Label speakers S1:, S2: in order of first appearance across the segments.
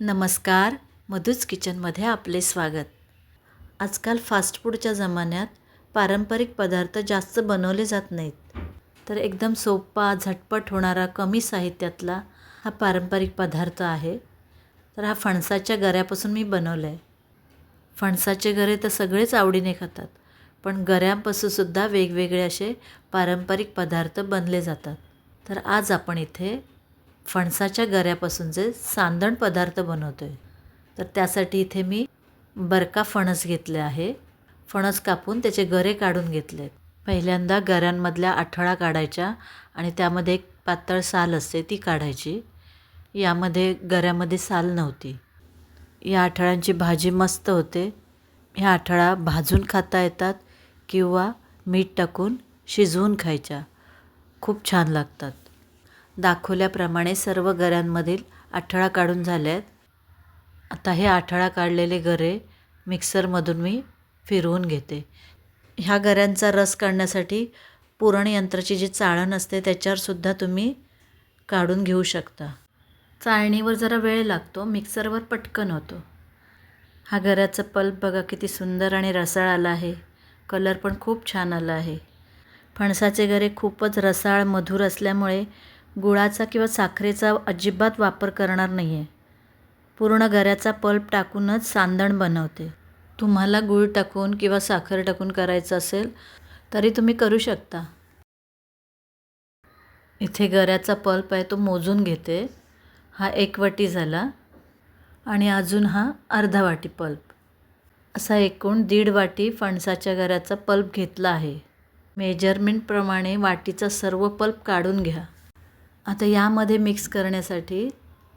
S1: नमस्कार मधूच किचनमध्ये आपले स्वागत. आजकाल फास्ट फूडच्या जमान्यात पारंपरिक पदार्थ जास्त बनवले जात नाहीत. तर एकदम सोपा झटपट होणारा कमी साहित्यातला हा पारंपरिक पदार्थ आहे. तर हा फणसाच्या गऱ्यापासून मी बनवला आहे फणसाचे गरे तर सगळेच आवडीने खातात पण गऱ्यांपासूनसुद्धा वेगवेगळे असे पारंपरिक पदार्थ बनले जातात. तर आज आपण इथे फणसाच्या गऱ्यापासूनचे सांदण पदार्थ बनवतो आहे तर त्यासाठी इथे मी बरका फणस घेतले आहे. फणस कापून त्याचे गरे काढून घेतले पहिल्यांदा गऱ्यांमधल्या आठळा काढायच्या आणि त्यामध्ये एक पातळ साल असते ती काढायची. यामध्ये गऱ्यामध्ये साल नव्हती. या आठळ्यांची भाजी मस्त होते. ह्या आठळा भाजून खाता येतात किंवा मीठ टाकून शिजवून खायच्या. खूप छान लागतात. दाखवल्याप्रमाणे सर्व गऱ्यांमधील आठळा काढून झाल्या आहेत आता हे आठळा काढलेले गरे मिक्सरमधून मी फिरवून घेते. ह्या गऱ्यांचा रस काढण्यासाठी पुरण यंत्राची जी चाळण असते त्याच्यावरसुद्धा तुम्ही काढून घेऊ शकता. चाळणीवर जरा वेळ लागतो मिक्सरवर पटकन होतो. हा गऱ्याचा पल्प बघा किती सुंदर आणि रसाळ आला आहे. कलर पण खूप छान आला आहे. फणसाचे गरे खूपच रसाळ मधुर असल्यामुळे गुळाचा किंवा साखरेचा अजिबात वापर करणार नाही आहे पूर्ण गऱ्याचा पल्प टाकूनच सांदण बनवते. तुम्हाला गूळ टाकून किंवा साखर टाकून करायचं असेल तरी तुम्ही करू शकता. इथे गऱ्याचा पल्प आहे तो मोजून घेते. हा एक वाटी झाला आणि अजून हा अर्धा वाटी पल्प. असा एकूण दीड वाटी फणसाच्या गऱ्याचा पल्प घेतला आहे. मेजरमेंटप्रमाणे वाटीचा सर्व पल्प काढून घ्या. आता यामध्ये मिक्स करण्यासाठी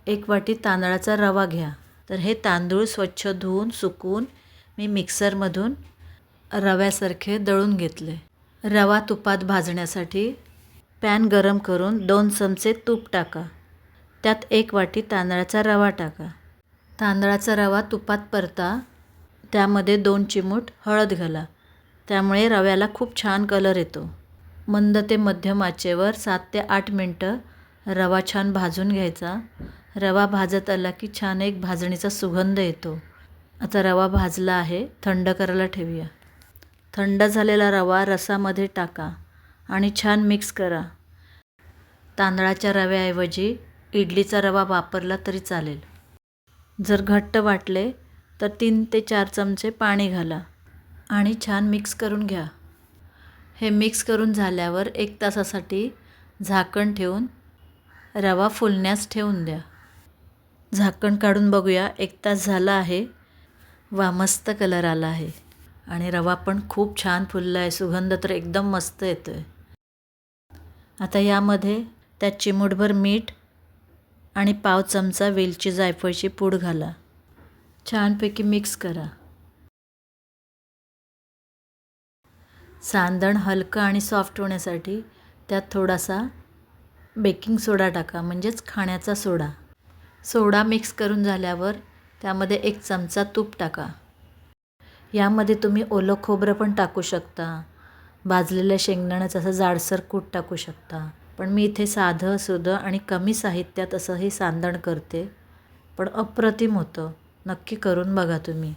S1: एक वाटी तांदळाचा रवा घ्या. तर हे तांदूळ स्वच्छ धुवून सुकवून मी मिक्सरमधून रव्यासारखे दळून घेतले. रवा तुपात भाजण्यासाठी पॅन गरम करून दोन चमचे तूप टाका. त्यात एक वाटी तांदळाचा रवा टाका. तांदळाचा रवा तुपात परता त्यामध्ये दोन चिमूट हळद घाला. त्यामुळे रव्याला खूप छान कलर येतो. मंद ते मध्यम आचेवर सात ते आठ मिनटं रवा छान भाजून घ्यायचा. रवा भाजत आला की छान एक भाजणीचा सुगंध येतो. आता रवा भाजला आहे थंड करायला ठेवूया. थंड झालेला रवा रसामध्ये टाका आणि छान मिक्स करा. तांदळाच्या रव्याऐवजी इडलीचा रवा वापरला तरी चालेल. जर घट्ट वाटले तर तीन ते चार चमचे पाणी घाला आणि छान मिक्स करून घ्या. हे मिक्स करून झाल्यावर एक तासासाठी झाकण ठेवून रवा फुलण्यास ठेवून द्या. झाकण काढून बघूया एक तास झाला आहे. वा मस्त कलर आला आहे. आणि रवा पण खूप छान फुलला आहे. सुगंध तर एकदम मस्त येतो आहे आता यामध्ये त्यात चिमूटभर मीठ आणि पाव चमचा वेलची जायफळची पूड घाला. छानपैकी मिक्स करा. सांदण हलकं आणि सॉफ्ट होण्यासाठी त्यात थोडासा बेकिंग सोडा टाका म्हणजेच खाण्याचा सोडा. सोडा मिक्स करून झाल्यावर त्यामध्ये एक चमचा तूप टाका. यामध्ये तुम्ही ओलं खोबरं पण टाकू शकता. भाजलेल्या शेंगदाण्याचं असं जाडसर कूट टाकू शकता. पण मी इथे साधं सुधं आणि कमी साहित्यात असं हे सांदण करते. पण अप्रतिम होतं. नक्की करून बघा तुम्ही.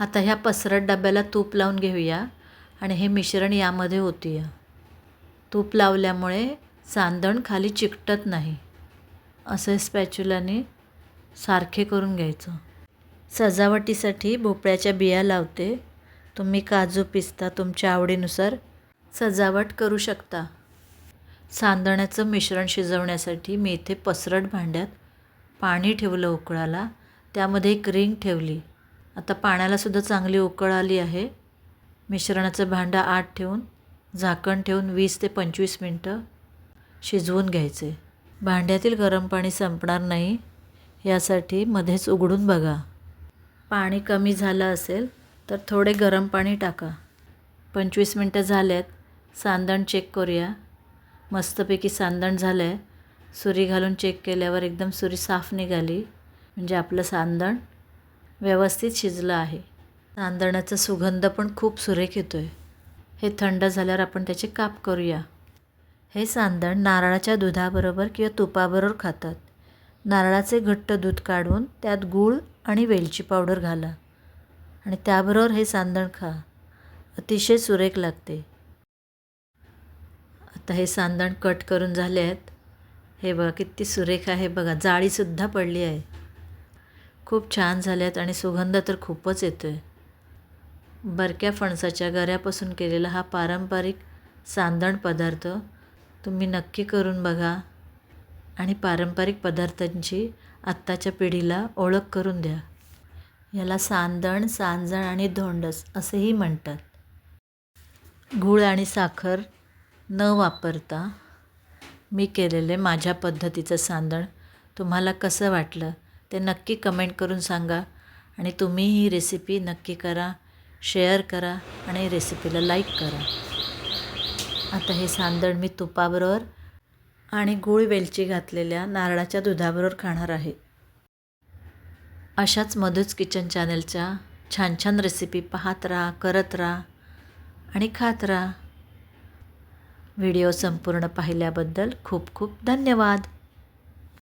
S1: आता ह्या पसरट डब्याला तूप लावून घेऊया आणि हे मिश्रण यामध्ये होती तूप लावल्यामुळे सांदण खाली चिकटत नाही असं स्पॅच्युलाने सारखे करून घ्यायचं. सजावटीसाठी भोपळ्याच्या बिया लावते. तुम्ही काजू पिस्ता तुमच्या आवडीनुसार सजावट करू शकता. सांदण्याचं मिश्रण शिजवण्यासाठी मी इथे पसरट भांड्यात पाणी ठेवलं उकळाला त्यामध्ये एक रिंग ठेवली. आता पाण्यालासुद्धा चांगली उकळ आली आहे. मिश्रणाचं भांडं आत ठेवून झाकण ठेवून वीस ते पंचवीस मिनटं शिजवून घ्यायचे. भांड्यातील गरम पाणी संपणार नाही यासाठी मध्येच उघडून बघा. पाणी कमी झालं असेल तर थोडे गरम पाणी टाका. पंचवीस मिनटं झाल्यात सांदण चेक करूया. मस्तपैकी सांदण झालं आहे सुरी घालून चेक केल्यावर एकदम सुरी साफ निघाली. म्हणजे आपलं सांदण व्यवस्थित शिजलं आहे. सांदणाचा सुगंध पण खूप सुरेख येतो आहे हे थंड झाल्यावर आपण त्याचे काप करूया. हे सांदण नारळाच्या दुधाबरोबर किंवा तुपाबरोबर खातात. नारळाचे घट्ट दूध काढून त्यात गूळ आणि वेलची पावडर घाला आणि त्याबरोबर हे सांदण खा. अतिशय सुरेख लागते. आता हे सांदण कट करून झाले आहेत. हे बघा किती सुरेख आहे. बघा जाळीसुद्धा पडली आहे. खूप छान झाले आहेत आणि सुगंध तर खूपच येतो आहे बरक्या फणसाच्या गऱ्यापासून केलेला हा पारंपरिक सांदण पदार्थ तुम्ही नक्की करून बघा आणि पारंपरिक पदार्थांची आत्ताच्या पिढीला ओळख करून द्या. याला सांदण सांजण आणि धोंडस असेही म्हणतात. गूळ आणि साखर न वापरता मी केलेले माझ्या पद्धतीचं सांदण तुम्हाला कसं वाटलं ते नक्की कमेंट करून सांगा आणि तुम्ही ही रेसिपी नक्की करा शेअर करा आणि रेसिपीला लाईक करा. आता हे सांदण मी तुपाबरोबर आणि गूळ वेलची घातलेल्या नारळाच्या दुधाबरोबर खाणार आहे. अशाच मधुच किचन चॅनलच्या छान छान रेसिपी पाहत राहा करत राहा आणि खात राहा. व्हिडिओ संपूर्ण पाहिल्याबद्दल खूप खूप धन्यवाद.